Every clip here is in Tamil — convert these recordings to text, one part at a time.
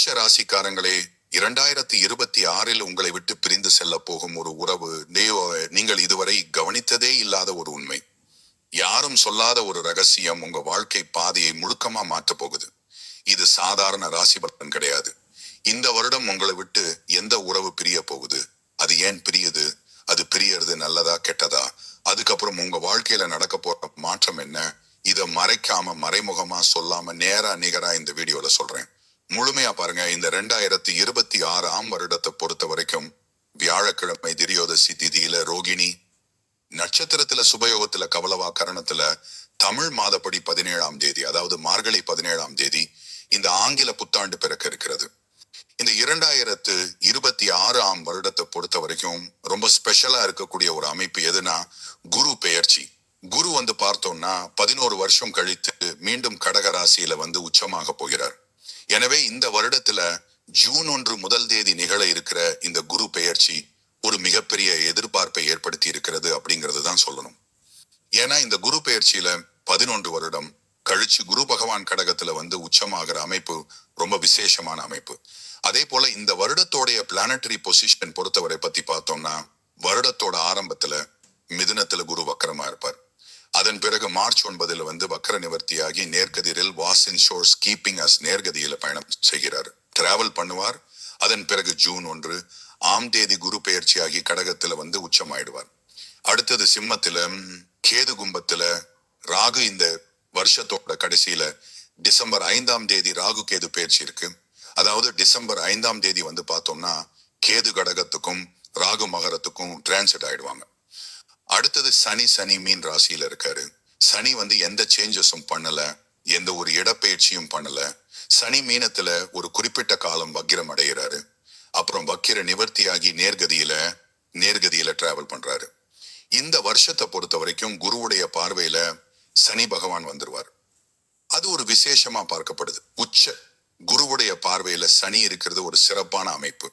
மேஷ ராசிக்காரங்களே இரண்டாயிரத்தி இருபத்தி ஆறில் உங்களை விட்டு பிரிந்து செல்ல போகும் ஒரு உறவு நீங்கள் இதுவரை கவனித்ததே இல்லாத ஒரு உண்மை. யாரும் சொல்லாத ஒரு ரகசியம் உங்க வாழ்க்கை பாதையை முழுக்கமா மாற்ற போகுது. இது சாதாரண ராசி பலன் கிடையாது. இந்த வருடம் உங்களை விட்டு எந்த உறவு பிரிய போகுது? அது ஏன் பிரியுது? அது பிரியறது நல்லதா கெட்டதா? அதுக்கப்புறம் உங்க வாழ்க்கையில நடக்க போற மாற்றம் என்ன? இதை மறைக்காம மறைமுகமா சொல்லாம நேரா நிகரா இந்த வீடியோல சொல்றேன். முழுமையா பாருங்க இந்த ரெண்டாயிரத்தி இருபத்தி ஆறாம் வருடத்தை பொறுத்த வரைக்கும் வியாழக்கிழமை திரியோதசி திதியில ரோகிணி நட்சத்திரத்துல சுபயோகத்துல கவலவா கரணத்துல தமிழ் மாதப்படி பதினேழாம் தேதி அதாவது மார்கழி பதினேழாம் தேதி இந்த ஆங்கில புத்தாண்டு பிறக்க இருக்கிறது. இந்த இரண்டாயிரத்து இருபத்தி ஆறாம் வருடத்தை பொறுத்த வரைக்கும் ரொம்ப ஸ்பெஷலா இருக்கக்கூடிய ஒரு அமைப்பு எதுனா குரு பெயர்ச்சி. குரு வந்து பார்த்தோம்னா பதினோரு வருஷம் கழித்து மீண்டும் கடக ராசியில வந்து உச்சமாக போகிறார். எனவே இந்த வருடத்துல ஜூன் ஒன்று முதல் தேதி நிகழ இருக்கிற இந்த குரு பெயர்ச்சி ஒரு மிகப்பெரிய எதிர்பார்ப்பை ஏற்படுத்தி இருக்கிறது அப்படிங்கிறது தான் சொல்லணும். ஏன்னா இந்த குரு பெயர்ச்சியில பதினொன்று வருடம் கழிச்சு குரு பகவான் கடகத்துல வந்து உச்சமாகிற அமைப்பு ரொம்ப விசேஷமான அமைப்பு. அதே போல இந்த வருடத்தோடைய பிளானட்டரி பொசிஷன் பொறுத்தவரை பத்தி பார்த்தோம்னா வருடத்தோட ஆரம்பத்துல மிதுனத்துல குரு வக்கரமா இருப்பார். அதன் பிறகு மார்ச் ஒன்பதில் வந்து வக்கர நிவர்த்தியாகி நேர்கதிரில் வாசின் ஷோர்ஸ் கீப்பிங் அஸ் நேர்கதியில பயணம் செய்கிறார். டிராவல் பண்ணுவார். அதன் பிறகு ஜூன் ஒன்று ஆம் தேதி குரு பெயர்ச்சியாகி கடகத்துல வந்து உச்சமாயிடுவார். அடுத்தது சிம்மத்துல கேது கும்பத்துல ராகு இந்த வருஷத்தோட கடைசியில டிசம்பர் ஐந்தாம் தேதி ராகு கேது பெயர்ச்சி இருக்கு. அதாவது டிசம்பர் ஐந்தாம் தேதி வந்து பார்த்தோம்னா கேது கடகத்துக்கும் ராகு மகரத்துக்கும் டிரான்சிட் ஆயிடுவாங்க. அடுத்தது சனி சனி மீன் ராசியில இருக்காரு. சனி வந்து எந்த சேஞ்சஸும் பண்ணல. எந்த ஒரு இடப்பெயர்ச்சியும் பண்ணல. சனி மீனத்துல ஒரு குறிப்பிட்ட காலம் வக்கிரம் அடைகிறாரு அப்புறம் வக்கிர நிவர்த்தியாகி நேர்கதியில நேர்கதியில டிராவல் பண்றாரு. இந்த வருஷத்தை பொறுத்த வரைக்கும் குருவுடைய பார்வையில சனி பகவான் வந்துருவார். அது ஒரு விசேஷமா பார்க்கப்படுது. உச்ச. குருவுடைய பார்வையில சனி இருக்கிறது ஒரு சிறப்பான அமைப்பு.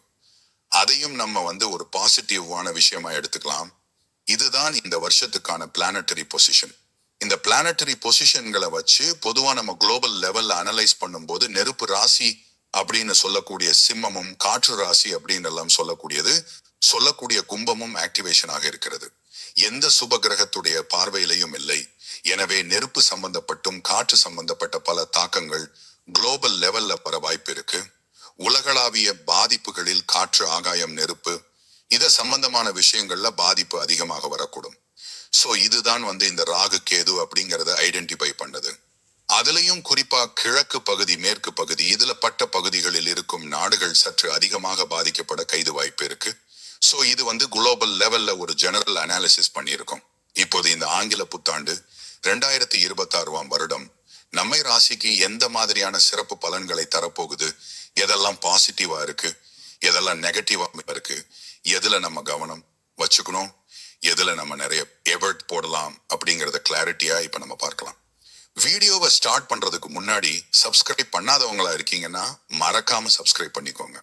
அதையும் நம்ம வந்து ஒரு பாசிட்டிவான விஷயமா எடுத்துக்கலாம். இதுதான் இந்த வருஷத்துக்கான பிளானட்டரி பொசிஷன் இந்த பிளானட்டரி பொசிஷன்களை வச்சு பொதுவா நம்ம குளோபல் லெவல்ல அனலைஸ் பண்ணும்போது நெருப்பு ராசி அப்படின்னு சொல்லக்கூடிய சிம்மமும் காற்று ராசி அப்படின்னு எல்லாம் சொல்லக்கூடியது சொல்லக்கூடிய கும்பமும் ஆக்டிவேஷனாக இருக்கிறது. எந்த சுப கிரகத்துடைய பார்வையிலையும் இல்லை. எனவே நெருப்பு சம்பந்தப்பட்டும் காற்று சம்பந்தப்பட்ட பல தாக்கங்கள் குளோபல் லெவல்ல வர வாய்ப்பு இருக்கு. உலகளாவிய பாதிப்புகளில் காற்று ஆகாயம் நெருப்பு இத சம்பந்தமான விஷயங்கள்ல பாதிப்பு அதிகமாக வரக்கூடும். சோ இதுதான் வந்து இந்த ராகு கேது அப்படிங்கறத ஐடென்டிஃபை பண்ணது. அதுலயும் குறிப்பா கிழக்கு பகுதி மேற்கு பகுதி இதுல பட்ட பகுதிகளில் இருக்கும் நாடுகள் சற்று அதிகமாக பாதிக்கப்பட கைது வாய்ப்பு இருக்கு. சோ இது வந்து குளோபல் லெவல்ல ஒரு ஜெனரல் அனாலிசிஸ் பண்ணியிருக்கோம். இப்போது இந்த ஆங்கில புத்தாண்டு ரெண்டாயிரத்தி இருபத்தாறுவாம் வருடம். நம்மை ராசிக்கு எந்த மாதிரியான சிறப்பு பலன்களை தரப்போகுது? எதெல்லாம் பாசிட்டிவா இருக்கு? எதெல்லாம் நெகட்டிவா இருக்கு? எதுல நம்ம கவனம் வச்சுக்கணும்? எதுல நம்ம நிறைய எவர்ட் போடலாம்? அப்படிங்கறத கிளாரிட்டியா இப்ப நம்ம பார்க்கலாம். வீடியோவை ஸ்டார்ட் பண்றதுக்கு முன்னாடி சப்ஸ்கிரைப் பண்ணாதவங்களா இருக்கீங்கன்னா மறக்காம சப்ஸ்கிரைப் பண்ணிக்கோங்க.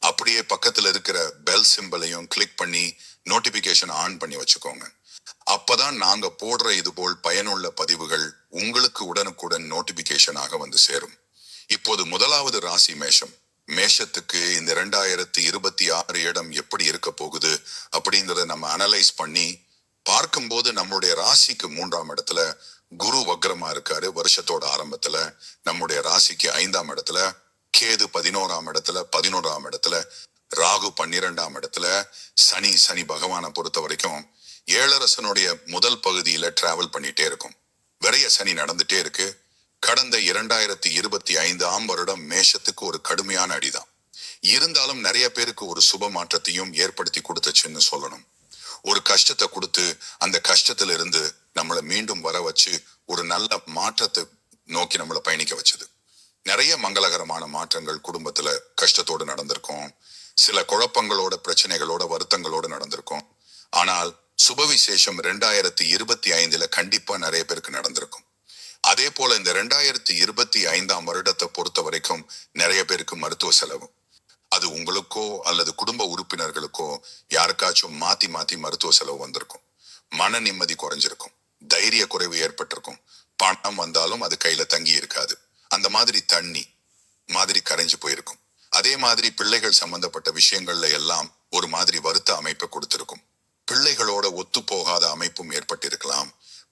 அப்படியே பக்கத்துல இருக்கிற பெல் சிம்பலையும் கிளிக் பண்ணி நோட்டிபிகேஷன் ஆன் பண்ணி வச்சுக்கோங்க. அப்பதான் நாங்க போடுற இது போல் பயனுள்ள பதிவுகள் உங்களுக்கு உடனுக்குடன் நோட்டிபிகேஷனாக வந்து சேரும். இப்போது முதலாவது ராசி மேஷம். மேஷத்துக்கு இந்த ரெண்டாயிரத்தி இருபத்தி ஆறு இடம் எப்படி இருக்க போகுது அப்படிங்கிறத நம்ம அனலைஸ் பண்ணி பார்க்கும்போது நம்மளுடைய ராசிக்கு மூன்றாம் இடத்துல குரு வக்ரமா இருக்காரு வருஷத்தோட ஆரம்பத்துல. நம்முடைய ராசிக்கு ஐந்தாம் இடத்துல கேது பதினோராம் இடத்துல பதினோராம் இடத்துல ராகு பன்னிரெண்டாம் இடத்துல சனி சனி பகவானை பொறுத்த வரைக்கும் ஏழரசனுடைய முதல் பகுதியில டிராவல் பண்ணிட்டே இருக்கும். விரைய சனி நடந்துட்டே இருக்கு. கடந்த இரண்டாயிரத்தி இருபத்தி ஐந்தாம் வருடம் மேஷத்துக்கு ஒரு கடுமையான அடிதான். இருந்தாலும் நிறைய பேருக்கு ஒரு சுப மாற்றத்தையும் ஏற்படுத்தி கொடுத்துச்சுன்னு சொல்லணும். ஒரு கஷ்டத்தை கொடுத்து அந்த கஷ்டத்துல இருந்து நம்மளை மீண்டும் வர வச்சு ஒரு நல்ல மாற்றத்தை நோக்கி நம்மளை பயணிக்க வச்சது. நிறைய மங்களகரமான மாற்றங்கள் குடும்பத்துல கஷ்டத்தோடு நடந்திருக்கும். சில குழப்பங்களோட பிரச்சனைகளோட வருத்தங்களோட நடந்திருக்கும். ஆனால் சுபவிசேஷம் ரெண்டாயிரத்தி இருபத்தி ஐந்துல கண்டிப்பா நிறைய பேருக்கு நடந்திருக்கும். அதே போல இந்த ரெண்டாயிரத்தி இருபத்தி ஐந்தாம் வருடத்தை பொறுத்த வரைக்கும் நிறைய பேருக்கு மருத்துவ செலவு. அது உங்களுக்கோ அல்லது குடும்ப உறுப்பினர்களுக்கோ யாருக்காச்சும் மாத்தி மாத்தி மருத்துவ செலவு வந்திருக்கும். மன நிம்மதி குறைஞ்சிருக்கும். தைரிய குறைவு ஏற்பட்டிருக்கும். பணம் வந்தாலும் அது கையில தங்கி இருக்காது. அந்த மாதிரி தண்ணி மாதிரி கரைஞ்சு போயிருக்கும். அதே மாதிரி பிள்ளைகள் சம்பந்தப்பட்ட விஷயங்கள்ல எல்லாம் ஒரு மாதிரி வருத்த அமைப்பை கொடுத்திருக்கும். ஒத்துப்போகாத போகாத அமைப்பும் ஏற்பட்டிருக்கலாம்.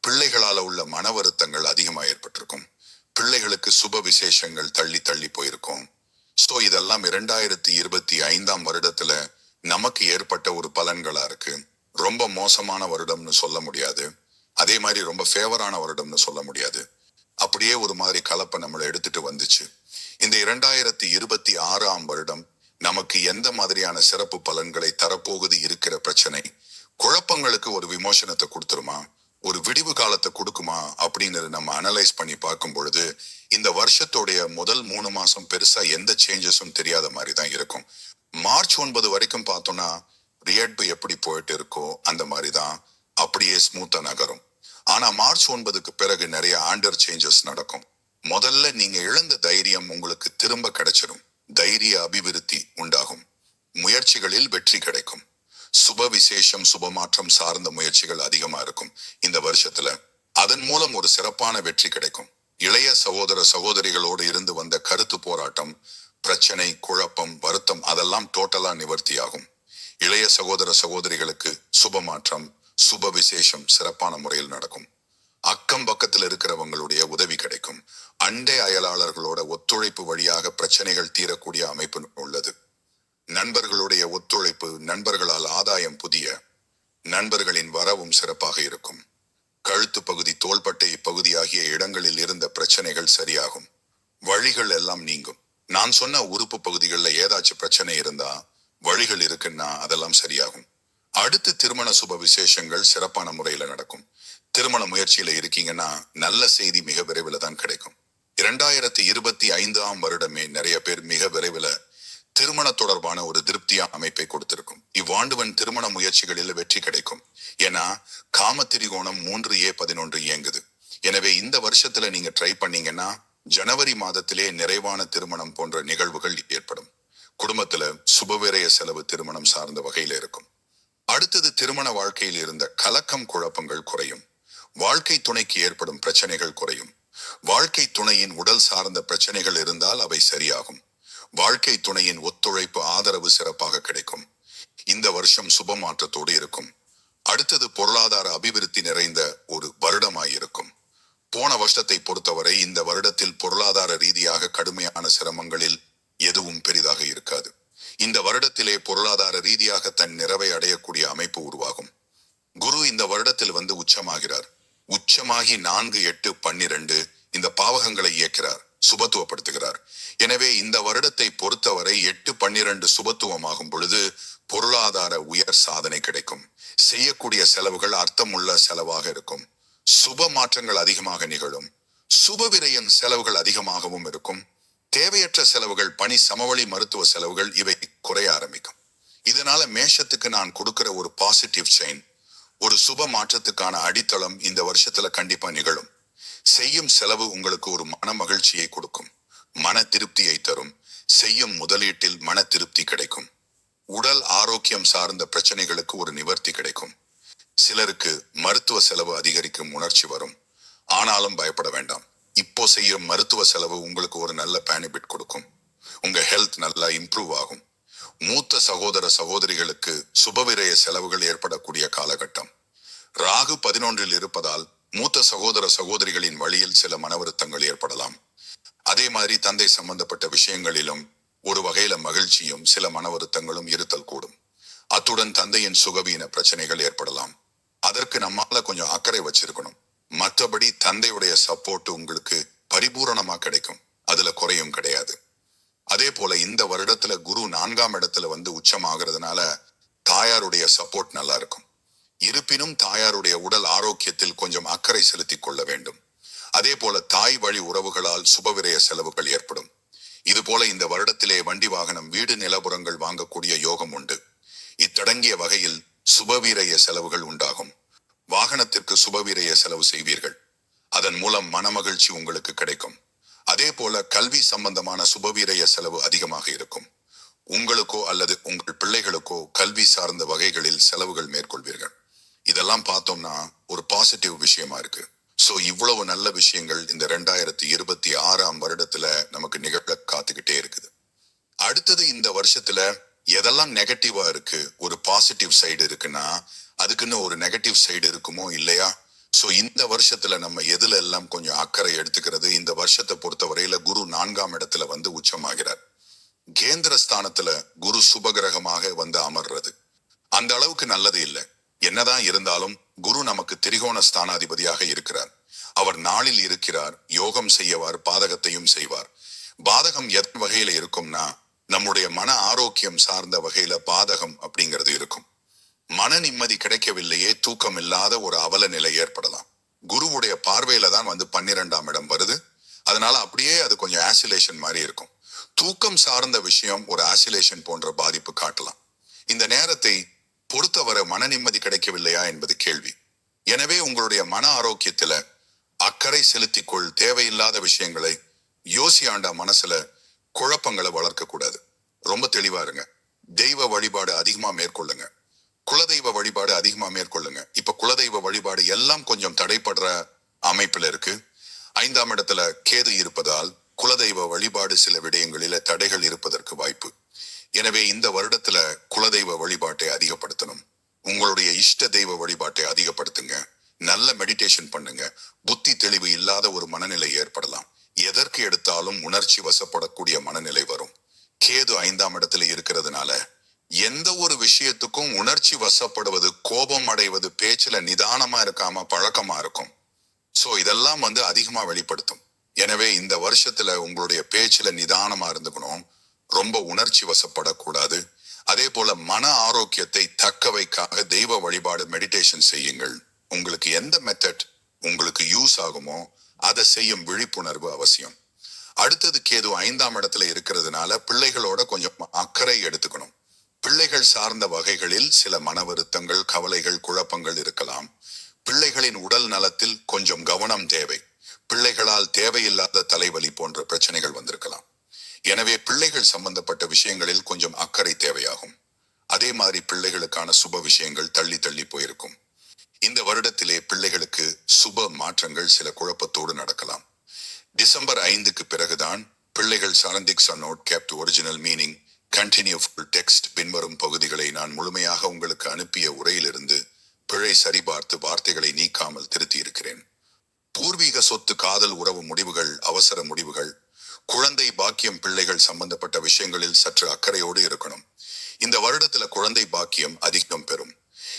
பிள்ளைகளால உள்ள மன வருத்தங்கள் அதிகமா ஏற்பட்டிருக்கும். பிள்ளைகளுக்கு சுப விசேஷங்கள் தள்ளி தள்ளி போயிருக்கும். சோ இதெல்லாம் இரண்டாயிரத்தி இருபத்தி ஐந்தாம் வருடத்துல நமக்கு ஏற்பட்ட ஒரு பலன்களா இருக்கு. ரொம்ப மோசமான வருடம்னு சொல்ல முடியாது. அதே மாதிரி ரொம்ப ஃபேவரான வருடம்னு சொல்ல முடியாது. அப்படியே ஒரு மாதிரி கலப்பை நம்மளை எடுத்துட்டு வந்துச்சு. இந்த இரண்டாயிரத்தி இருபத்தி ஆறாம் வருடம் நமக்கு எந்த மாதிரியான சிறப்பு பலன்களை தரப்போகுது இருக்கிற பிரச்சனை? குழப்பங்களுக்கு ஒரு விமோசனத்தை கொடுத்துருமா? ஒரு விடிவு காலத்தை கொடுக்குமா? அப்படின்னு நம்ம அனலைஸ் பண்ணி பார்க்கும் பொழுது இந்த வருஷத்துடைய முதல் மூணு மாசம் பெருசா எந்த சேஞ்சஸும் தெரியாத மாதிரி தான் இருக்கும். மார்ச் ஒன்பது வரைக்கும் பார்த்தோம்னா ரியட்பு எப்படி போயிட்டு இருக்கோ அந்த மாதிரி தான் அப்படியே ஸ்மூத்தா நகரும். ஆனா மார்ச் ஒன்பதுக்கு பிறகு நிறைய ஆண்டர் சேஞ்சஸ் நடக்கும். முதல்ல நீங்க இழந்த தைரியம் உங்களுக்கு திரும்ப கிடைச்சிடும் தைரிய அபிவிருத்தி உண்டாகும். முயற்சிகளில் வெற்றி கிடைக்கும். சுப விசேஷம் சுபமாற்றம் சார்ந்த முயற்சிகள் அதிகமா இருக்கும் இந்த வருஷத்துல. அதன் மூலம் ஒரு சிறப்பான வெற்றி கிடைக்கும். இளைய சகோதர சகோதரிகளோடு இருந்து வந்த கருத்து போராட்டம் பிரச்சனை குழப்பம் வருத்தம் அதெல்லாம் டோட்டலா நிவர்த்தியாகும். இளைய சகோதர சகோதரிகளுக்கு சுப மாற்றம் சுப விசேஷம் சிறப்பான முறையில் நடக்கும். அக்கம் பக்கத்தில் இருக்கிறவங்களுடைய உதவி கிடைக்கும். அண்டை அயலாளர்களோட ஒத்துழைப்பு வழியாக பிரச்சனைகள் தீரக்கூடிய அமைப்பு உள்ளது. நண்பர்களுடைய ஒத்துழைப்பு நண்பர்களால் ஆதாயம் புதிய நண்பர்களின் வரவும் சிறப்பாக இருக்கும். கழுத்து பகுதி தோள்பட்டை பகுதி ஆகிய இடங்களில் இருந்த பிரச்சனைகள் சரியாகும். வழிகள் எல்லாம் நீங்கும். நான் சொன்ன உறுப்பு பகுதிகளில் ஏதாச்சும் பிரச்சனை இருந்தா வழிகள் இருக்குன்னா அதெல்லாம் சரியாகும். அடுத்து திருமண சுப விசேஷங்கள் சிறப்பான முறையில நடக்கும். திருமண முயற்சியில இருக்கீங்கன்னா நல்ல செய்தி மிக விரைவில் தான் கிடைக்கும். இரண்டாயிரத்தி இருபத்தி ஐந்தாம் வருடமே நிறைய பேர் மிக விரைவில் திருமண தொடர்பான ஒரு திருப்தியா அமைப்பை கொடுத்திருக்கும். இவ்வாண்டுவன் திருமண முயற்சிகளில் வெற்றி கிடைக்கும். ஏன்னா காமத்திரிகோணம் மூன்று ஏ பதினொன்று இயங்குது. எனவே இந்த வருஷத்துல நீங்க ட்ரை பண்ணீங்கன்னா ஜனவரி மாதத்திலே நிறைவான திருமணம் போன்ற நிகழ்வுகள் ஏற்படும். குடும்பத்துல சுபவிரய செலவு திருமணம் சார்ந்த வகையில இருக்கும். அடுத்தது திருமண வாழ்க்கையில் இருந்த கலக்கம் குழப்பங்கள் குறையும். வாழ்க்கை துணைக்கு ஏற்படும் பிரச்சனைகள் குறையும். வாழ்க்கை துணையின் உடல் சார்ந்த பிரச்சனைகள் இருந்தால் அவை சரியாகும். வாழ்க்கை துணையின் ஒத்துழைப்பு ஆதரவு சிறப்பாக கிடைக்கும். இந்த வருஷம் சுப மாற்றத்தோடு இருக்கும். அடுத்தது பொருளாதார அபிவிருத்தி நிறைந்த ஒரு வருடமாயிருக்கும். போன வருஷத்தை பொறுத்தவரை இந்த வருடத்தில் பொருளாதார ரீதியாக கடுமையான சிரமங்களில் எதுவும் பெரிதாக இருக்காது. இந்த வருடத்திலே பொருளாதார ரீதியாக தன் நிறைவை அடையக்கூடிய அமைப்பு உருவாகும். குரு இந்த வருடத்தில் வந்து உச்சமாகிறார். உச்சமாகி நான்கு எட்டு பன்னிரண்டு இந்த பாவகங்களை இயக்கிறார். சுபத்துவப்படுத்துகிறார். எனவே இந்த வருடத்தை பொறுத்தவரை எட்டு பன்னிரண்டு சுபத்துவமாகும் பொழுது பொருளாதார உயர் சாதனை கிடைக்கும். செய்யக்கூடிய செலவுகள் அர்த்தமுள்ள செலவாக இருக்கும். சுப மாற்றங்கள் அதிகமாக நிகழும். சுப விரயம் செலவுகள் அதிகமாகவும் இருக்கும். தேவையற்ற செலவுகள் பணி சமவெளி மருத்துவ செலவுகள் இவை குறைய ஆரம்பிக்கும். இதனால மேஷத்துக்கு நான் கொடுக்கிற ஒரு பாசிட்டிவ் செயின் ஒரு சுப மாற்றத்துக்கான அடித்தளம் இந்த வருஷத்துல கண்டிப்பா நிகழும். செய்யும் செலவு உங்களுக்கு ஒரு மன மகிழ்ச்சியை கொடுக்கும். மன திருப்தியை தரும். செய்யும் முதலீட்டில் மன திருப்தி கிடைக்கும். உடல் ஆரோக்கியம் சார்ந்த பிரச்சனைகளுக்கு ஒரு நிவர்த்தி கிடைக்கும். சிலருக்கு மருத்துவ செலவு அதிகரிக்கும் உணர்ச்சி வரும். ஆனாலும் பயப்பட வேண்டாம். இப்போ செய்யும் மருத்துவ செலவு உங்களுக்கு ஒரு நல்ல பேனிபிட் கொடுக்கும். உங்க ஹெல்த் நல்லா இம்ப்ரூவ் ஆகும். மூத்த சகோதர சகோதரிகளுக்கு சுபவிரய செலவுகள் ஏற்படக்கூடிய காலகட்டம். ராகு பதினொன்றில் இருப்பதால் மூத்த சகோதர சகோதரிகளின் வழியில் சில மனவருத்தங்கள் ஏற்படலாம். அதே மாதிரி தந்தை சம்பந்தப்பட்ட விஷயங்களிலும் ஒரு வகையில மகிழ்ச்சியும் சில மனவருத்தங்களும் இருத்தல் கூடும். அத்துடன் தந்தையின் சுகவீன பிரச்சனைகள் ஏற்படலாம். அதற்கு நம்மால கொஞ்சம் அக்கறை வச்சிருக்கணும். மற்றபடி தந்தையுடைய சப்போர்ட் உங்களுக்கு பரிபூரணமா கிடைக்கும். அதுல குறையும் கிடையாது. அதே போல இந்த வருடத்துல குரு நான்காம் இடத்துல வந்து உச்சமாகிறதுனால தாயாருடைய சப்போர்ட் நல்லா இருக்கும். இருப்பினும் தாயாருடைய உடல் ஆரோக்கியத்தில் கொஞ்சம் அக்கறை செலுத்திக் கொள்ள வேண்டும். அதே போல தாய் வழி உறவுகளால் சுபவிரய செலவுகள் ஏற்படும். இதுபோல இந்த வருடத்திலே வண்டி வாகனம் வீடு நிலபுறங்கள் வாங்கக்கூடிய யோகம் உண்டு. இத்தடங்கிய வகையில் சுபவீரய செலவுகள் உண்டாகும். வாகனத்திற்கு சுபவீரய செலவு செய்வீர்கள். அதன் மூலம் மனமகிழ்ச்சி உங்களுக்கு கிடைக்கும். அதே போல கல்வி சம்பந்தமான சுபவீரய செலவு அதிகமாக இருக்கும். உங்களுக்கோ அல்லது உங்கள் பிள்ளைகளுக்கோ கல்வி சார்ந்த வகைகளில் செலவுகள் மேற்கொள்வீர்கள். இதெல்லாம் பார்த்தோம்னா ஒரு பாசிட்டிவ் விஷயமா இருக்கு. ஸோ இவ்வளவு நல்ல விஷயங்கள் இந்த ரெண்டாயிரத்தி இருபத்தி ஆறாம் வருடத்துல நமக்கு நிகழ காத்துக்கிட்டே இருக்குது. அடுத்தது இந்த வருஷத்துல எதெல்லாம் நெகட்டிவா இருக்கு ஒரு பாசிட்டிவ் சைடு இருக்குன்னா அதுக்குன்னு ஒரு நெகட்டிவ் சைடு இருக்குமோ இல்லையா? ஸோ இந்த வருஷத்துல நம்ம எதுல எல்லாம் கொஞ்சம் அக்கறை எடுத்துக்கிறது? இந்த வருஷத்தை பொறுத்தவரையில குரு நான்காம் இடத்துல வந்து உச்சமாகிறார். கேந்திர ஸ்தானத்துல குரு சுபகிரகமாக வந்து அமர்றது. அந்த அளவுக்கு நல்லது இல்லை. என்னதான் இருந்தாலும் குரு நமக்கு திரிகோண ஸ்தானாதிபதியாக இருக்கிறார். அவர் நாளில் இருக்கிறார் யோகம் செய்யவார் பாதகத்தையும் செய்வார். பாதகம் எத் வகையில இருக்கும்னா நம்முடைய மன ஆரோக்கியம் சார்ந்த வகையில பாதகம் அப்படிங்கிறது இருக்கும். மன நிம்மதி கிடைக்கவில்லையே தூக்கம் இல்லாத ஒரு அவல நிலை ஏற்படலாம். குருவுடைய பார்வையில தான் வந்து பன்னிரெண்டாம் இடம் வருது. அதனால அப்படியே அது கொஞ்சம் ஆசிலேஷன் மாதிரி இருக்கும். தூக்கம் சார்ந்த விஷயம் ஒரு ஆசிலேஷன் போன்ற பாதிப்பு காட்டலாம். இந்த நேரத்தை பொறுத்தவரை மன நிம்மதி கிடைக்கவில்லையா என்பது கேள்வி. எனவே உங்களுடைய மன ஆரோக்கியத்துல அக்கறை செலுத்திக்கொள் தேவையில்லாத விஷயங்களை யோசியாண்டா மனசுல குழப்பங்களை வளர்க்க கூடாது ரொம்ப தெளிவா இருங்க. தெய்வ வழிபாடு அதிகமா மேற்கொள்ளுங்க. குலதெய்வ வழிபாடு அதிகமா மேற்கொள்ளுங்க. இப்ப குலதெய்வ வழிபாடு எல்லாம் கொஞ்சம் தடைப்படுற அமைப்புல இருக்கு. ஐந்தாம் இடத்துல கேது இருப்பதால் குலதெய்வ வழிபாடு சில விடயங்களில தடைகள் இருப்பதற்கு வாய்ப்பு. எனவே இந்த வருடத்துல குலதெய்வ வழிபாட்டை அதிகப்படுத்தணும். உங்களுடைய இஷ்ட தெய்வ வழிபாட்டை அதிகப்படுத்துங்க. நல்ல மெடிடேஷன் பண்ணுங்க. புத்தி தெளிவு இல்லாத ஒரு மனநிலை ஏற்படலாம். எதற்கு எடுத்தாலும் உணர்ச்சி வசப்படக்கூடிய மனநிலை வரும். கேது ஐந்தாம் இடத்துல இருக்கிறதுனால எந்த ஒரு விஷயத்துக்கும் உணர்ச்சி வசப்படுவது கோபம் அடைவது பேச்சுல நிதானமா இருக்காம பழக்கமா இருக்கும். சோ இதெல்லாம் வந்து அதிகமா வெளிப்படுத்தும். எனவே இந்த வருஷத்துல உங்களுடைய பேச்சுல நிதானமா இருந்துக்கணும். ரொம்ப உணர்ச்சி வசப்படக்கூடாது. அதே போல மன ஆரோக்கியத்தை தக்க வைக்காக தெய்வ வழிபாடு மெடிடேஷன் செய்யுங்கள். உங்களுக்கு எந்த மெத்தட் உங்களுக்கு யூஸ் ஆகுமோ அதை செய்யும் விழிப்புணர்வு அவசியம். அடுத்தது கேது ஐந்தாம் இடத்துல இருக்கிறதுனால பிள்ளைகளோட கொஞ்சம் அக்கறை எடுத்துக்கணும். பிள்ளைகள் சார்ந்த வகைகளில் சில மன வருத்தங்கள் கவலைகள் குழப்பங்கள் இருக்கலாம். பிள்ளைகளின் உடல் நலத்தில் கொஞ்சம் கவனம் தேவை. பிள்ளைகளால் தேவையில்லாத தலைவலி போன்ற பிரச்சனைகள் வந்திருக்கலாம். எனவே பிள்ளைகள் சம்பந்தப்பட்ட விஷயங்களில் கொஞ்சம் அக்கறை தேவையாகும். அதே மாதிரி பிள்ளைகளுக்கான சுப விஷயங்கள் தள்ளி தள்ளி போயிருக்கும். இந்த வருடத்திலே பிள்ளைகளுக்கு சுப மாற்றங்கள் சில குழப்பத்தோடு நடக்கலாம். டிசம்பர் ஐந்துக்கு பிறகுதான் பிள்ளைகள் சரந்திக்ஸ் note capped original meaning continue text பின்வரும் பகுதிகளை நான் முழுமையாக உங்களுக்கு அனுப்பிய உரையிலிருந்து பிழை சரிபார்த்து வார்த்தைகளை நீக்காமல் திருத்தி இருக்கிறேன் பூர்வீக சொத்து காதல் உறவு முடிவுகள் அவசர முடிவுகள் குழந்தை பாக்கியம் பிள்ளைகள் சம்பந்தப்பட்ட விஷயங்களில் சற்று அக்கறையோடு இருக்கணும். இந்த வருடத்துல குழந்தை பாக்கியம் அதிகம் பெறும்.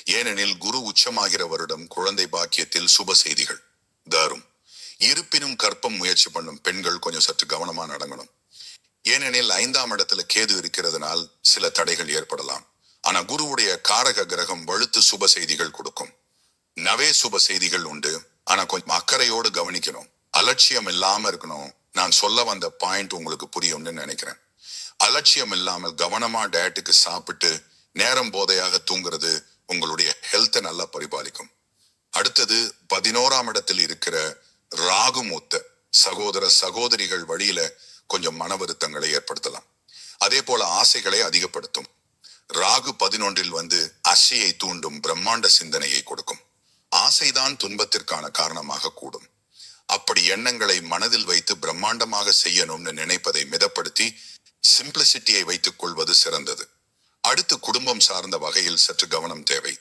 ஏனெனில் குரு உச்சமாகிற வருடம் குழந்தை பாக்கியத்தில் சுப செய்திகள் தரும். இருப்பினும் கற்பம் முயற்சி பண்ணும் பெண்கள் கொஞ்சம் சற்று கவனமா நடங்கணும். ஏனெனில் ஐந்தாம் இடத்துல கேது இருக்கிறதுனால் சில தடைகள் ஏற்படலாம். ஆனா குருவுடைய காரக கிரகம் வழுத்து சுப செய்திகள் கொடுக்கும். நவே சுப செய்திகள் உண்டு. ஆனா கொஞ்சம் அக்கறையோடு கவனிக்கணும். அலட்சியம் இல்லாம இருக்கணும். நான் சொல்ல வந்த பாயிண்ட் உங்களுக்கு புரியும்னு நினைக்கிறேன். அலட்சியம் இல்லாமல் கவனமா டயட்டுக்கு சாப்பிட்டு நேரம் போதையாக தூங்குறது உங்களுடைய ஹெல்த்தை நல்லா பரிபாலிக்கும். அடுத்தது பதினோராம் இடத்தில் இருக்கிற ராகு மூத்த சகோதர சகோதரிகள் வழியில கொஞ்சம் மன வருத்தங்களை ஏற்படுத்தலாம். அதே போல ஆசைகளை அதிகப்படுத்தும். ராகு பதினொன்றில் வந்து அசையை தூண்டும் பிரம்மாண்ட சிந்தனையை கொடுக்கும். ஆசைதான் துன்பத்திற்கான காரணமாக கூடும். அப்படி எண்ணங்களை மனதில் வைத்து பிரம்மாண்டமாக செய்யணும்னு நினைப்பதை மிதப்படுத்தி சிம்பிளிசிட்டியை வைத்துக் கொள்வது சிறந்தது. அடுத்து குடும்பம் சார்ந்த வகையில் சற்று கவனம் தேவை.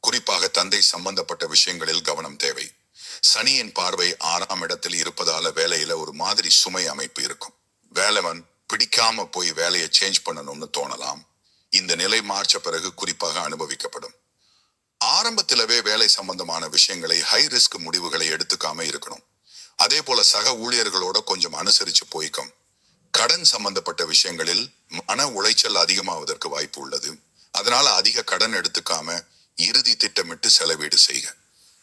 குறிப்பாக தந்தை சம்பந்தப்பட்ட விஷயங்களில் கவனம் தேவை. சனியின் பார்வை ஆறாம் இடத்தில் இருப்பதால வேலையில ஒரு மாதிரி சுமை அமைப்பு இருக்கும். வேலைவன் பிடிக்காம போய் வேலையை சேஞ்ச் பண்ணணும்னு தோணலாம். இந்த நிலை மார்ச்ச பிறகு குறிப்பாக அனுபவிக்கப்படும். ஆரம்பத்திலவே வேலை சம்பந்தமான விஷயங்களை ஹை ரிஸ்க் முடிவுகளை எடுத்துக்காம இருக்கணும். அதே போல சக ஊழியர்களோட கொஞ்சம் அனுசரிச்சு போய்க்கும். கடன் சம்பந்தப்பட்ட விஷயங்களில் மன உளைச்சல் அதிகமாவதற்கு வாய்ப்பு உள்ளது. அதனால அதிக கடன் எடுத்துக்காம இறுதி திட்டமிட்டு செலவீடு செய்க.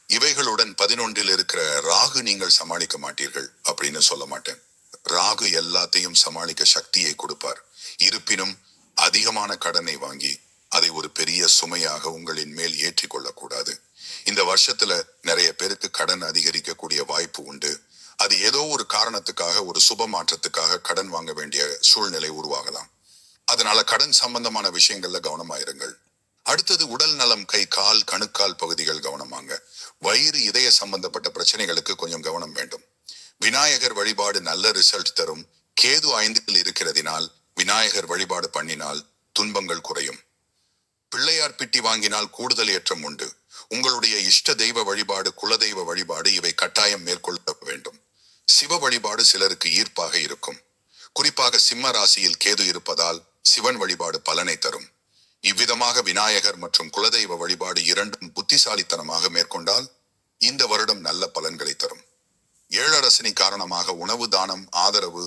இவைகளுடன் பதினொன்றில் இருக்கிற ராகு நீங்கள் சமாளிக்க மாட்டீர்கள் அப்படின்னு சொல்ல மாட்டேன். ராகு எல்லாத்தையும் சமாளிக்க சக்தியை கொடுப்பார். இருப்பினும் அதிகமான கடனை வாங்கி அதை ஒரு பெரிய சுமையாக உங்களின் மேல் ஏற்றிக் கொள்ளக்கூடாது. இந்த வருஷத்துல நிறைய பேருக்கு கடன் அதிகரிக்கக்கூடிய வாய்ப்பு உண்டு. அது ஏதோ ஒரு காரணத்துக்காக ஒரு சுப மாற்றத்துக்காக கடன் வாங்க வேண்டிய சூழ்நிலை உருவாகலாம். அதனால கடன் சம்பந்தமான விஷயங்கள்ல கவனமாயிருங்கள். அடுத்தது உடல் நலம் கை கால் கணுக்கால் பகுதிகள் கவனமாங்க. வயிறு இதய சம்பந்தப்பட்ட பிரச்சனைகளுக்கு கொஞ்சம் கவனம் வேண்டும். விநாயகர் வழிபாடு நல்ல ரிசல்ட் தரும். கேது ஐந்தில் இருக்கிறதினால் விநாயகர் வழிபாடு பண்ணினால் துன்பங்கள் குறையும். பிள்ளையார் பிட்டி வாங்கினால் கூடுதல் ஏற்றம் உண்டு. உங்களுடைய இஷ்ட தெய்வ வழிபாடு குலதெய்வ வழிபாடு இவை கட்டாயம் மேற்கொள்ள வேண்டும். சிவ வழிபாடு சிலருக்கு ஈர்ப்பாக இருக்கும். குறிப்பாக சிம்ம ராசியில் கேது இருப்பதால் சிவன் வழிபாடு பலனை தரும். இவ்விதமாக விநாயகர் மற்றும் குலதெய்வ வழிபாடு இரண்டும் புத்திசாலித்தனமாக மேற்கொண்டால் இந்த வருடம் நல்ல பலன்களை தரும். ஏழரசனி காரணமாக உணவு தானம் ஆதரவு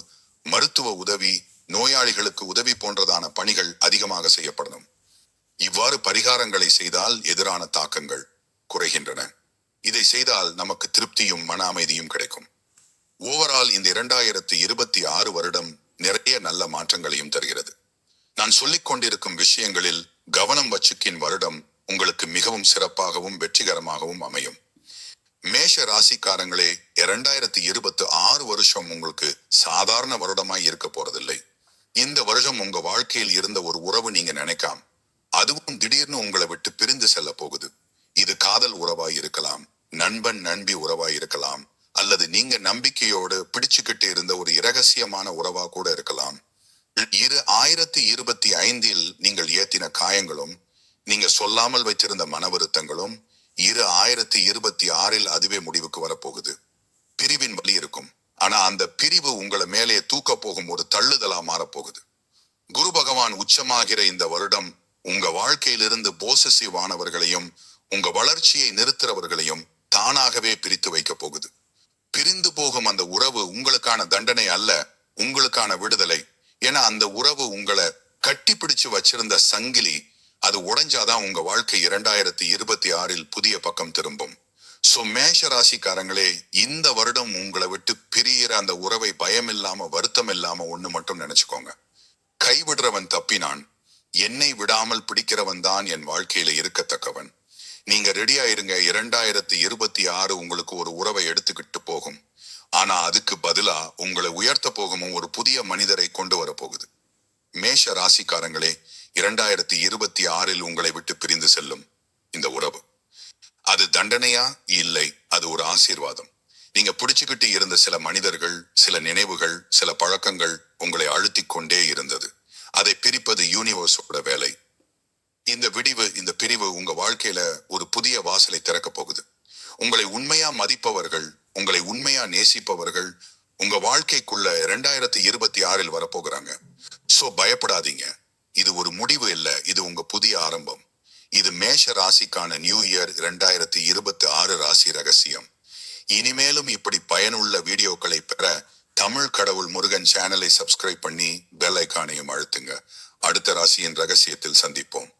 மருத்துவ உதவி நோயாளிகளுக்கு உதவி போன்றதான பணிகள் அதிகமாக செய்யப்படணும். இவ்வாறு பரிகாரங்களை செய்தால் எதிரான தாக்கங்கள் குறைகின்றன. இதை செய்தால் நமக்கு திருப்தியும் மன அமைதியும் கிடைக்கும். ஓவரால் இந்த இரண்டாயிரத்தி இருபத்தி ஆறு வருடம் நிறைய நல்ல மாற்றங்களையும் தருகிறது. நான் சொல்லிக் கொண்டிருக்கும் விஷயங்களில் கவனம் வச்சுக்கின் வருடம் உங்களுக்கு மிகவும் சிறப்பாகவும் வெற்றிகரமாகவும் அமையும். மேஷ ராசிக்காரங்களே இரண்டாயிரத்தி இருபத்தி ஆறு வருஷம் உங்களுக்கு சாதாரண வருடமாய் இருக்க போறதில்லை. இந்த வருஷம் உங்க வாழ்க்கையில் இருந்த ஒரு உறவு நீங்க நினைக்காம். அதுவும் திடீர்னு உங்களை விட்டு பிரிந்து செல்ல போகுது. இது காதல் உறவாய் இருக்கலாம் நண்பன் நண்பி உறவாய் இருக்கலாம் அல்லது நீங்க நம்பிக்கையோடு பிடிச்சுக்கிட்டு இருந்த ஒரு இரகசியமான உறவா கூட இருக்கலாம். இரு ஆயிரத்தி இருபத்தி ஐந்தில் நீங்கள் ஏத்தின காயங்களும் நீங்க சொல்லாமல் வைத்திருந்த மன வருத்தங்களும் இரு ஆயிரத்தி இருபத்தி ஆறில் அதுவே முடிவுக்கு வரப்போகுது. பிரிவின் வழி இருக்கும். ஆனா அந்த பிரிவு உங்களை மேலே தூக்க போகும் ஒரு தள்ளுதலா மாறப்போகுது. குரு பகவான் உச்சமாகிற இந்த வருடம் உங்க வாழ்க்கையிலிருந்து போசசிவ் ஆனவர்களையும் உங்க வளர்ச்சியை நிறுத்துறவர்களையும் தானாகவே பிரித்து வைக்க போகுது. பிரிந்து போகும் அந்த உறவு உங்களுக்கான தண்டனை அல்ல உங்களுக்கான விடுதலை. ஏன்னா அந்த உறவு உங்களை கட்டி பிடிச்சு வச்சிருந்த சங்கிலி அது உடைஞ்சாதான் உங்க வாழ்க்கை இரண்டாயிரத்தி இருபத்தி ஆறில் புதிய பக்கம் திரும்பும். சோ மேஷ ராசிக்காரங்களே இந்த வருடம் உங்களை விட்டு பிரியிற அந்த உறவை பயம் இல்லாம வருத்தம் இல்லாம ஒண்ணு மட்டும் நினைச்சுக்கோங்க. கைவிடுறவன் தப்பினான். என்னை விடாமல் பிடிக்கிறவன் தான் என் வாழ்க்கையில இருக்கத்தக்கவன். நீங்க ரெடியா இருங்க இரண்டாயிரத்தி இருபத்தி ஆறு உங்களுக்கு ஒரு உறவை எடுத்துக்கிட்டு போகும். ஆனா அதுக்கு பதிலா உங்களை உயர்த்த போகும் ஒரு புதிய மனிதரை கொண்டு வர போகுது. மேஷ ராசிக்காரங்களே இரண்டாயிரத்தி இருபத்தி ஆறில் உங்களை விட்டு பிரிந்து செல்லும் இந்த உறவு. அது தண்டனையா? இல்லை. அது ஒரு ஆசீர்வாதம். நீங்க பிடிச்சுக்கிட்டு இருந்த சில மனிதர்கள் சில நினைவுகள் சில பழக்கங்கள் உங்களை அழுத்திக் கொண்டே இருந்தது. அதை பிரிப்பது யூனிவர்ஸோட வேலை. இந்த விடிவு இந்த பிரிவு உங்க வாழ்க்கையில ஒரு புதிய வாசலை திறக்க போகுது. உங்களை உண்மையா மதிப்பவர்கள் உங்களை உண்மையா நேசிப்பவர்கள் உங்க வாழ்க்கைக்குள்ள இரண்டாயிரத்தி இருபத்தி ஆறில் வரப்போகிறாங்க. சோ பயப்படாதீங்க. இது ஒரு முடிவு இல்ல. இது உங்க புதிய ஆரம்பம். இது மேஷ ராசிக்கான நியூ இயர் இரண்டாயிரத்தி இருபத்தி ஆறு ராசி ரகசியம். இனிமேலும் இப்படி பயனுள்ள வீடியோக்களை பெற தமிழ் கடவுள் முருகன் சேனலை சப்ஸ்கிரைப் பண்ணி பெல் ஐக்கானையும் அழுத்துங்க. அடுத்த ராசியின் ரகசியத்தில் சந்திப்போம்.